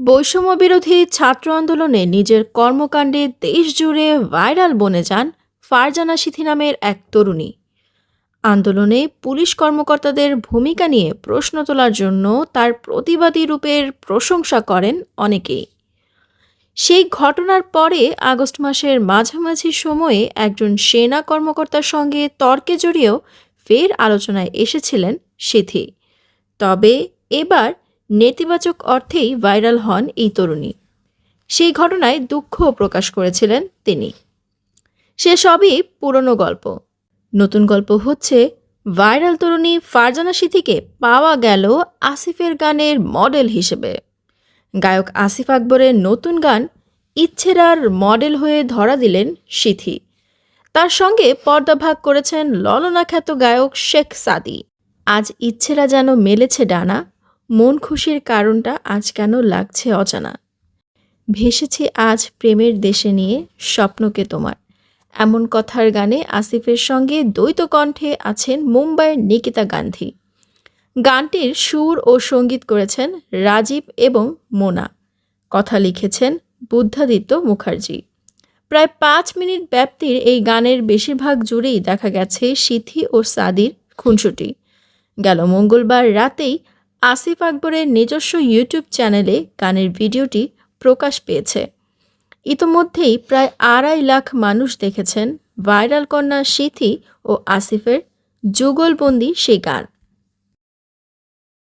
বৈষম্য বিরোধী ছাত্র আন্দোলনে নিজের কর্মকাণ্ডে দেশ জুড়ে ভাইরাল বনে যান ফারজানা সিথি নামের এক তরুণী। আন্দোলনে পুলিশ কর্মকর্তাদের ভূমিকা নিয়ে প্রশ্ন তোলার জন্য তার প্রতিবাদী রূপের প্রশংসা করেন অনেকেই। সেই ঘটনার পরে আগস্ট মাসের মাঝামাঝি সময়ে একজন সেনা কর্মকর্তার সঙ্গে তর্কে জড়িয়েও ফের আলোচনায় এসেছিলেন সিথি। তবে এবার নেতিবাচক অর্থেই ভাইরাল হন এই তরুণী। সেই ঘটনায় দুঃখ প্রকাশ করেছিলেন তিনি। সে সবই পুরনো গল্প। নতুন গল্প হচ্ছে, ভাইরাল তরুণী ফারজানা সিথিকে পাওয়া গেল আসিফের গানের মডেল হিসেবে। গায়ক আসিফ আকবরের নতুন গান ইচ্ছেরার মডেল হয়ে ধরা দিলেন সিথি। তার সঙ্গে পর্দা ভাগ করেছেন ললনাখ্যাত গায়ক শেখ সাদি। আজ ইচ্ছেরা যেন মেলেছে ডানা মন খুশির কারণটা আজ কেন লাগছে অজানা। ভেসেছি আজ প্রেমের দেশে নিয়ে স্বপ্নকে তোমার। এমন কথার গানে আসিফের সঙ্গে দ্বৈত কণ্ঠে আছেন মুম্বাইয়ের নিকিতা গান্ধী। গানটির সুর ও সংগীত করেছেন রাজীব এবং মোনা। কথা লিখেছেন বুদ্ধাদিত্য মুখার্জি। প্রায় পাঁচ মিনিট ব্যাপ্তির এই গানের বেশিরভাগ জুড়েই দেখা গেছে সিথি ও সাদির খুনসুটি। গেল মঙ্গলবার রাতেই আসিফ আকবরের নিজস্ব ইউটিউব চ্যানেলে গানের ভিডিওটি প্রকাশ পেয়েছে। ইতোমধ্যেই প্রায় আড়াই লাখ মানুষ দেখেছেন ভাইরাল কন্যা সিথি ও আসিফের যুগলবন্দি সেই গান।